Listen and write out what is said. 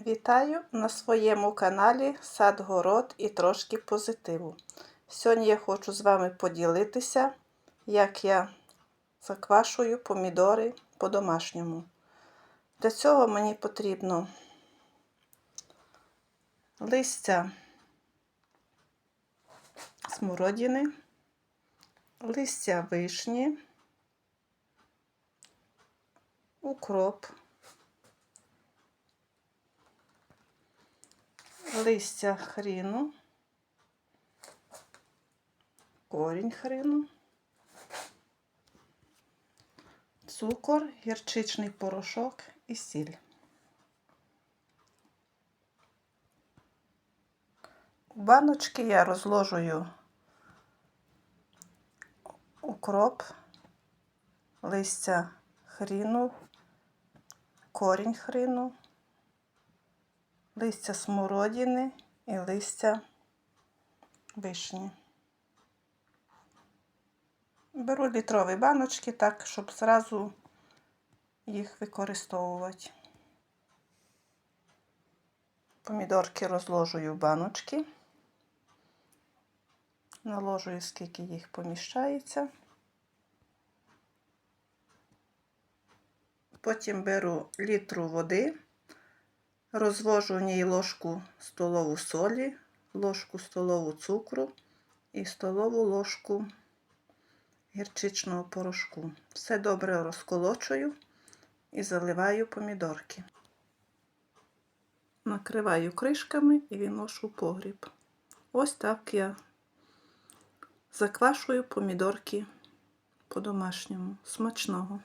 Вітаю на своєму каналі Сад Город і трошки позитиву. Сьогодні я хочу з вами поділитися, як я заквашую помідори по-домашньому. Для цього мені потрібно листя смородини, листя вишні, укроп. Листя хріну, корінь хріну, цукор, гірчичний порошок і сіль. У баночки я розложую укроп, листя хріну, корінь хріну листя смородини і листя вишні. Беру літрові баночки, так, щоб зразу їх використовувати. Помідорки розложую в баночки, наложую, скільки їх поміщається. Потім беру літру води. Розвожу в ній ложку столову солі, ложку столову цукру і столову ложку гірчичного порошку. Все добре розколочую і заливаю помідорки. Накриваю кришками і відношу погріб. Ось так я заквашую помідорки по-домашньому. Смачного.